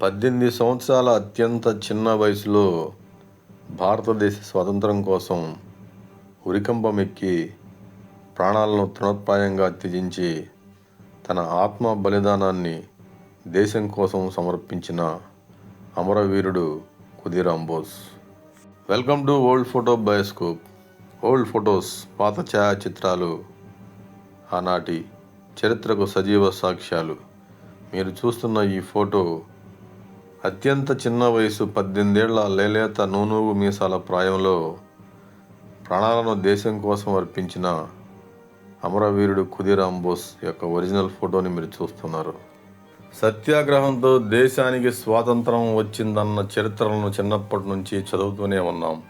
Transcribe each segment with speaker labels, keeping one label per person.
Speaker 1: పద్దెనిమిది సంవత్సరాల అత్యంత చిన్న వయసులో భారతదేశ స్వాతంత్రం కోసం ఉరికంబం ఎక్కి ప్రాణాలను తృణోత్పాయంగా త్యజించి తన ఆత్మ బలిదానాన్ని దేశం కోసం సమర్పించిన అమరవీరుడు Khudiram Bose. Welcome to old photo bioscope. Old photos పాత ఛాయాచిత్రాలు ఆనాటి చరిత్రకు సజీవ సాక్ష్యాలు. మీరు చూస్తున్న ఈ ఫోటో అత్యంత చిన్న వయసు పద్దెనిమిదేళ్ళ లేలేత నూనూగు మీసాల ప్రాయంలో ప్రాణాలను దేశం కోసం అర్పించిన అమరవీరుడు ఖుదీరాం బోస్ యొక్క ఒరిజినల్ ఫోటోని మీరు చూస్తున్నారు. సత్యాగ్రహంతో దేశానికి స్వాతంత్రం వచ్చిందన్న చరిత్రలను చిన్నప్పటి నుంచి చదువుతూనే ఉన్నాం.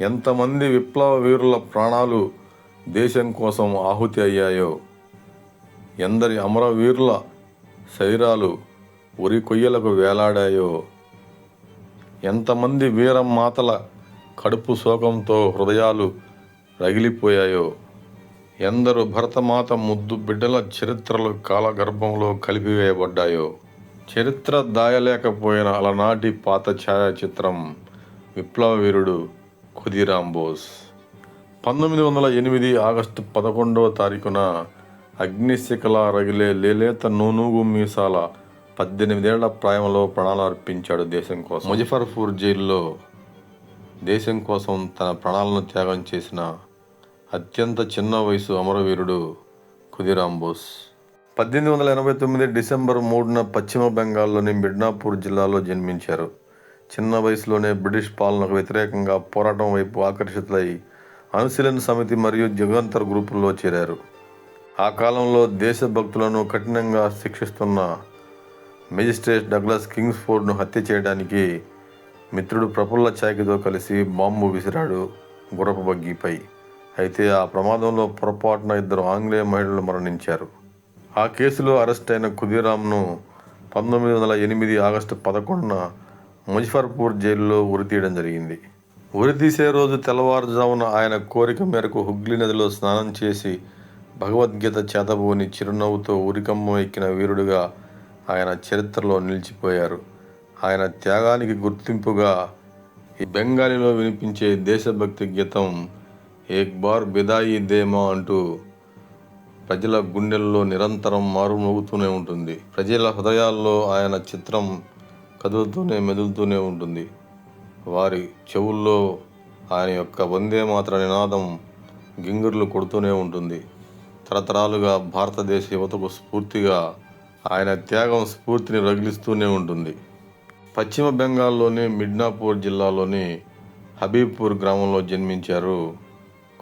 Speaker 1: ఎంతమంది విప్లవ వీరుల ప్రాణాలు దేశం కోసం ఆహుతి అయ్యాయో ఎందరి అమరవీరుల శరీరాలు ఉరి కొయ్యలకు వేలాడాయో. ఎంతమంది వీరం మాతల కడుపు శోకంతో హృదయాలు రగిలిపోయాయో. ఎందరు భరతమాత ముద్దు బిడ్డల చరిత్రలు కాలగర్భంలో కలిపివేయబడ్డాయో. చరిత్ర దాయలేకపోయిన అలనాటి పాత ఛాయాచిత్రం విప్లవ వీరుడు ఖుదీరాం బోస్. పంతొమ్మిది వందల ఎనిమిది ఆగస్టు పదకొండవ తారీఖున అగ్నిశిఖల రగిలే లేలేత నూనూగు మీసాల పద్దెనిమిదేళ్ళ ప్రాయంలో ప్రాణాలు అర్పించాడు దేశం కోసం. ముజఫర్పూర్ జైల్లో దేశం కోసం తన ప్రాణాలను త్యాగం చేసిన అత్యంత చిన్న వయసు అమరవీరుడు ఖుదీరాం బోస్. పద్దెనిమిది వందల ఎనభై తొమ్మిది డిసెంబర్ మూడున పశ్చిమ బెంగాల్లోని మిడ్నాపూర్ జిల్లాలో జన్మించారు. చిన్న వయసులోనే బ్రిటిష్ పాలనకు వ్యతిరేకంగా పోరాటం వైపు ఆకర్షితులై అనుశీలన సమితి మరియు జగంతర్ గ్రూపుల్లో చేరారు. ఆ కాలంలో దేశభక్తులను కఠినంగా శిక్షిస్తున్న మెజిస్ట్రేట్ డగ్లస్ కింగ్స్ఫోర్డ్ను హత్య చేయడానికి మిత్రుడు ప్రఫుల్ల చాకితో కలిసి బాంబు విసిరాడు గుర్రపు బగ్గీపై. అయితే ఆ ప్రమాదంలో పొరపాటున ఇద్దరు ఆంగ్లేయ మహిళలు మరణించారు. ఆ కేసులో అరెస్ట్ అయిన ఖుదీరాంను పంతొమ్మిది వందల ఎనిమిది ఆగస్టు పదకొండున ముజఫర్పూర్ జైలులో ఉరితీయడం జరిగింది. ఉరి తీసే రోజు తెల్లవారుజామున ఆయన కోరిక మేరకు హుగ్లీ నదిలో స్నానం చేసి భగవద్గీత చేతబోని చిరునవ్వుతో ఉరికమ్మం ఎక్కిన వీరుడిగా ఆయన చరిత్రలో నిలిచిపోయారు. ఆయన త్యాగానికి గుర్తింపుగా ఈ బెంగాలీలో వినిపించే దేశభక్తి గీతం ఏక్ బార్ బిదాయి దేమా అంటూ ప్రజల గుండెల్లో నిరంతరం మారుమోగుతూనే ఉంటుంది. ప్రజల హృదయాల్లో ఆయన చిత్రం కదులుతూనే మెదులుతూనే ఉంటుంది. వారి చెవుల్లో ఆయన యొక్క వందే మాత్ర నినాదం గింగుర్లు కొడుతూనే ఉంటుంది. తరతరాలుగా భారతదేశ యువతకు స్ఫూర్తిగా ఆయన త్యాగం స్ఫూర్తిని రగిలిస్తూనే ఉంటుంది. పశ్చిమ బెంగాల్లోని మిడ్నాపూర్ జిల్లాలోని హబీబ్పూర్ గ్రామంలో జన్మించారు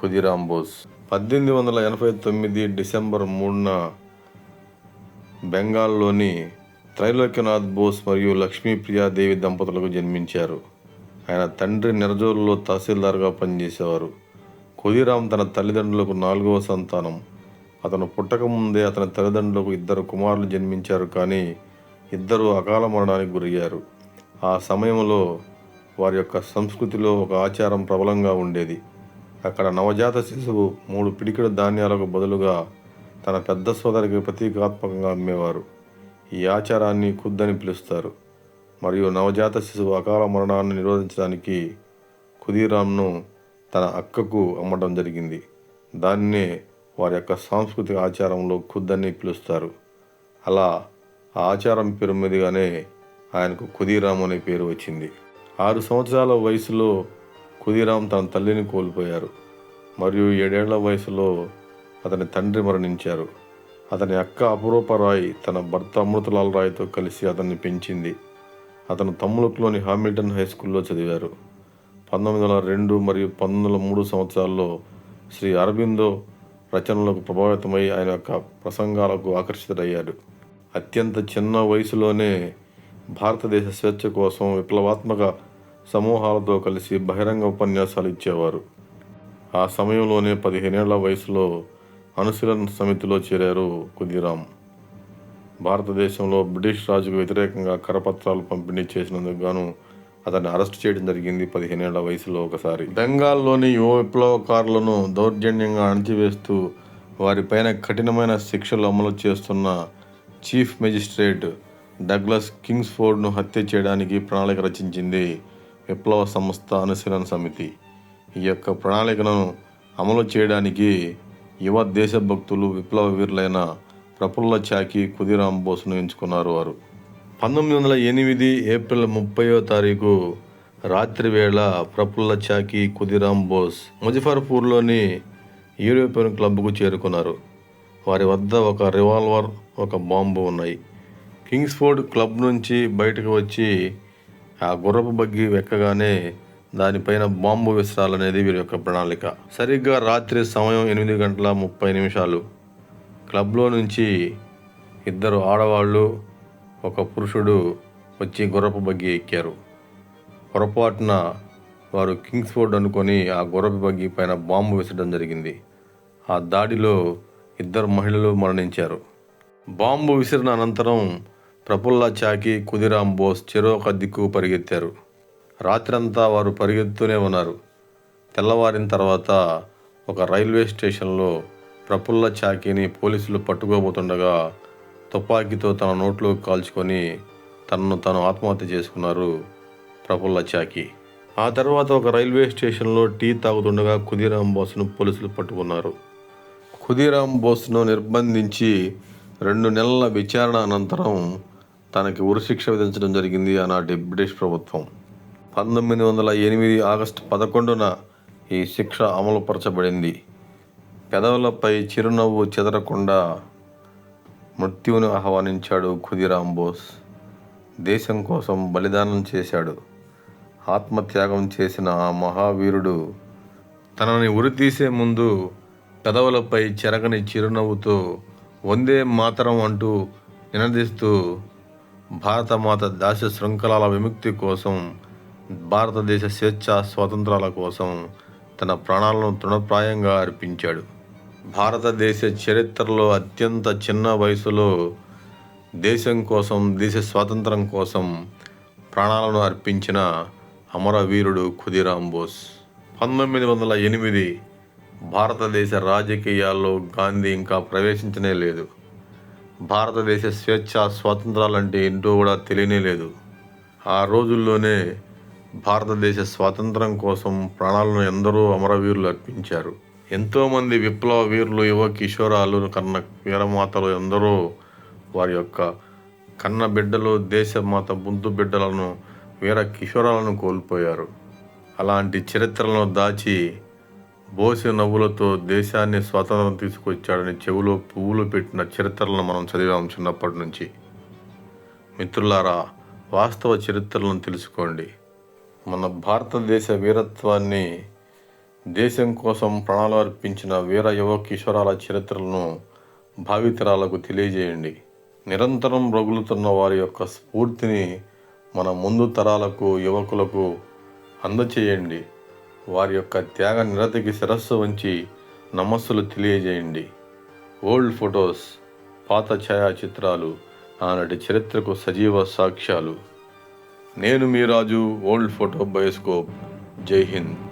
Speaker 1: ఖుదీరాం బోస్. పద్దెనిమిది వందల ఎనభై తొమ్మిది డిసెంబర్ మూడున బెంగాల్లోని త్రైలోక్యనాథ్ బోస్ మరియు లక్ష్మీప్రియాదేవి దంపతులకు జన్మించారు. ఆయన తండ్రి నెరజోరులో తహసీల్దార్గా పనిచేసేవారు. ఖుదీరాం తన తల్లిదండ్రులకు నాలుగవ సంతానం. అతను పుట్టక ముందే అతని తల్లిదండ్రులకు ఇద్దరు కుమారులు జన్మించారు కానీ ఇద్దరు అకాల మరణానికి గురయ్యారు. ఆ సమయంలో వారి యొక్క సంస్కృతిలో ఒక ఆచారం ప్రబలంగా ఉండేది. అక్కడ నవజాత శిశువు మూడు పిడికిడు ధాన్యాలకు బదులుగా తన పెద్ద సోదరికి ప్రతీకాత్మకంగా అమ్మేవారు. ఈ ఆచారాన్ని కుద్దని పిలుస్తారు. మరియు నవజాత శిశువు అకాల మరణాన్ని నిరోధించడానికి ఖుదీరాంను తన అక్కకు అమ్మడం జరిగింది. దాన్నే వారి యొక్క సాంస్కృతిక ఆచారంలో ఖుద్దని పిలుస్తారు. అలా ఆ ఆచారం పేరు మీదుగానే ఆయనకు ఖుదీరాం అనే పేరు వచ్చింది. ఆరు సంవత్సరాల వయసులో ఖుదీరాం తన తల్లిని కోల్పోయారు. మరియు ఏడేళ్ళ వయసులో అతని తండ్రి మరణించారు. అతని అక్క అపురూప రాయ్ తన భర్త అమృతలాల్ రాయ్తో కలిసి అతన్ని పెంచింది. అతను తమ్ములకులోని హామిల్టన్ హై స్కూల్లో చదివారు. పంతొమ్మిది వందల రెండు మరియు పంతొమ్మిది వందల మూడు సంవత్సరాల్లో శ్రీ అరబిందో రచనలకు ప్రభావితమై ఆయన యొక్క ప్రసంగాలకు ఆకర్షితుడయ్యాడు. అత్యంత చిన్న వయసులోనే భారతదేశ స్వేచ్ఛ కోసం విప్లవాత్మక సమూహాలతో కలిసి బహిరంగ ఉపన్యాసాలు ఇచ్చేవారు. ఆ సమయంలోనే పదిహేనేళ్ళ వయసులో అనుశీలన సమితిలో చేరారు కుదిరాం భారతదేశంలో బ్రిటిష్ రాజుకు వ్యతిరేకంగా కరపత్రాలు పంపిణీ చేసినందుకు గాను అతన్ని అరెస్ట్ చేయడం జరిగింది పదిహేనేళ్ళ వయసులో ఒకసారి. బెంగాల్లోని యువ విప్లవకారులను దౌర్జన్యంగా అణచివేస్తూ వారిపైన కఠినమైన శిక్షలు అమలు చేస్తున్న చీఫ్ మెజిస్ట్రేట్ డగ్లస్ కింగ్స్ఫోర్డ్ను హత్య చేయడానికి ప్రణాళిక రచించింది విప్లవ సంస్థ అనుశీలన సమితి. ఈ యొక్క ప్రణాళికను అమలు చేయడానికి యువ దేశభక్తులు విప్లవ వీరులైన ప్రఫుల్ల చాకి కుదిరాం బోస్ను ఎంచుకున్నారు వారు. పంతొమ్మిది వందల ఎనిమిది ఏప్రిల్ ముప్పయో తారీఖు రాత్రి వేళ ప్రఫుల్ల చాకి కుదిరాం బోస్ ముజఫర్పూర్లోని యూరోపియన్ క్లబ్కు చేరుకున్నారు. వారి వద్ద ఒక రివాల్వర్ ఒక బాంబు ఉన్నాయి. కింగ్స్ఫోర్డ్ క్లబ్ నుంచి బయటకు వచ్చి ఆ గుర్రపు బగ్గి వెక్కగానే దానిపైన బాంబు విసరాలనేది వీరి యొక్క ప్రణాళిక. సరిగ్గా రాత్రి సమయం ఎనిమిది గంటల ముప్పై నిమిషాలు. క్లబ్లో నుంచి ఇద్దరు ఆడవాళ్ళు ఒక పురుషుడు వచ్చి గుర్రపు బగ్గి ఎక్కారు. పొరపాటున వారు కింగ్స్ఫోర్డ్ అనుకొని ఆ గుర్రపు బగ్గి పైన బాంబు విసరడం జరిగింది. ఆ దాడిలో ఇద్దరు మహిళలు మరణించారు. బాంబు విసిరిన అనంతరం ప్రఫుల్ల చాకి కుదిరాం బోస్ చెరొక దిక్కు పరిగెత్తారు. రాత్రంతా వారు పరిగెత్తూనే ఉన్నారు. తెల్లవారిన తర్వాత ఒక రైల్వే స్టేషన్లో ప్రఫుల్ల చాకీని పోలీసులు పట్టుకోబోతుండగా తుపాకీతో తన నోట్లో కాల్చుకొని తనను తాను ఆత్మహత్య చేసుకున్నారు ప్రఫుల్ల చాకి. ఆ తర్వాత ఒక రైల్వే స్టేషన్లో టీ తాగుతుండగా ఖుదీరాం బోస్ను పోలీసులు పట్టుకున్నారు. ఖుదీరాం బోస్ను నిర్బంధించి రెండు నెలల విచారణ అనంతరం తనకి ఉరిశిక్ష విధించడం జరిగింది ఆనాటి బ్రిటిష్ ప్రభుత్వం. పంతొమ్మిది వందల ఎనిమిది ఆగస్టు పదకొండున ఈ శిక్ష అమలుపరచబడింది. పెదవులపై చిరునవ్వు చెదరకుండా మృత్యువును ఆహ్వానించాడు ఖుదీరాం బోస్. దేశం కోసం బలిదానం చేశాడు. ఆత్మత్యాగం చేసిన ఆ మహావీరుడు తనని ఉరితీసే ముందు పెదవులపై చెరగని చిరునవ్వుతో వందే మాతరం అంటూ నినదిస్తూ భారతమాత దాస్య శృంఖలాల విముక్తి కోసం భారతదేశ స్వేచ్ఛ స్వాతంత్రాల కోసం తన ప్రాణాలను తృణప్రాయంగా అర్పించాడు. భారతదేశ చరిత్రలో అత్యంత చిన్న వయసులో దేశం కోసం దేశ స్వాతంత్రం కోసం ప్రాణాలను అర్పించిన అమరవీరుడు ఖుదీరాం బోస్. పంతొమ్మిది వందల ఎనిమిది భారతదేశ రాజకీయాల్లో గాంధీ ఇంకా ప్రవేశించనే లేదు. భారతదేశ స్వేచ్ఛ స్వాతంత్రాలంటే ఏంటో కూడా తెలియనే లేదు. ఆ రోజుల్లోనే భారతదేశ స్వాతంత్రం కోసం ప్రాణాలను ఎందరో అమరవీరులు అర్పించారు. ఎంతోమంది విప్లవ వీరులు యువ కిషోరాలు కన్న వీరమాతలు ఎందరో వారి యొక్క కన్న బిడ్డలు దేశమాత బుంతు బిడ్డలను వీర కిషోరాలను కోల్పోయారు. అలాంటి చరిత్రలను దాచి బోసి నవ్వులతో దేశాన్ని స్వాతంత్రం తీసుకొచ్చాడని చెవిలో పువ్వులు పెట్టిన చరిత్రలను మనం చదివాం చిన్నప్పటి నుంచి. మిత్రులారా వాస్తవ చరిత్రలను తెలుసుకోండి. మన భారతదేశ వీరత్వాన్ని దేశం కోసం ప్రాణాలు అర్పించిన వీర యువ కిషోరాల చరిత్రలను భావితరాలకు తెలియజేయండి. నిరంతరం రగులుతున్న వారి యొక్క స్ఫూర్తిని మన ముందు తరాలకు యువకులకు అందచేయండి. వారి యొక్క త్యాగ నిరతికి శిరస్సు వంచి నమస్సులు తెలియజేయండి. ఓల్డ్ ఫొటోస్ పాత ఛాయాచిత్రాలు ఆనాటి చరిత్రకు సజీవ సాక్ష్యాలు. నేను మీ Raju old photo bioscope. Jai Hind.